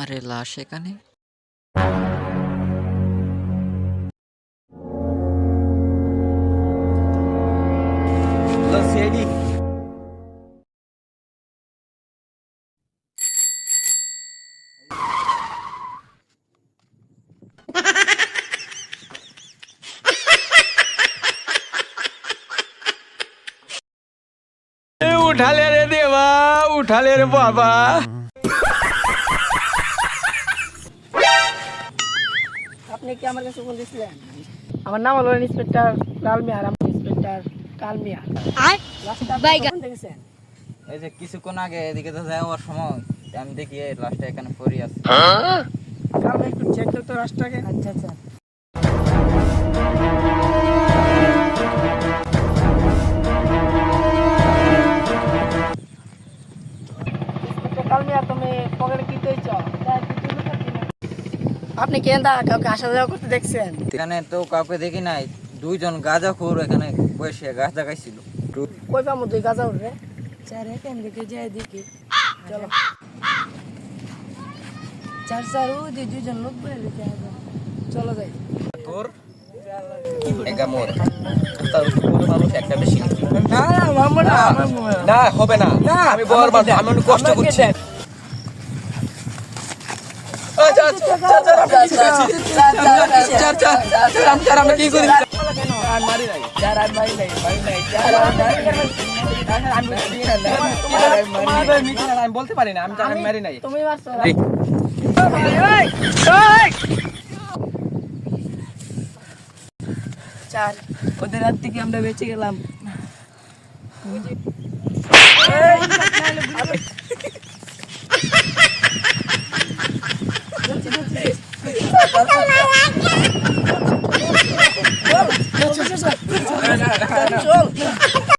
আরে লাশ এখানে? সিআইডি উঠালে রে দেবা উঠালে রে বাবা। আপনি কি আমার কাছে ফোন আমার নাম হলো ইন্সপেক্টর লাল মিয়ার আমি ইন্সপেক্টর কাল মিয়া রাস্তা কোন এই যে কিছুক্ষণ আগে এদিকে তো যাওয়ার সময় আমি দেখি এই লাশটা এখানে পড়ে আছে। কাল একটু চেক করতো রাস্তাকে আচ্ছা আচ্ছা। কাল মিয়া তুমি পকেটে কি পেয়েছ? আপনি কেন দা কাউকে আসা যাওয়া করতে দেখছেন? এখানে তো কাউকে দেখি নাই। দুইজন গাঁজা খোর এখানে বসে গাঁজা খাইছিল। কই পামু তুই গাজা উঠবে চার এখান থেকে যাই দেখি। চলো। চার চার ও যে দুজন লোক বেরিয়ে চলো যাই। তোর? একটা বেশি না হবে না। আমি বল আমি কষ্ট করছি। আমি বলতে পারি না আমি মারি নাই তুমি চার ওদের হাত থেকে আমরা বেঁচে গেলাম চল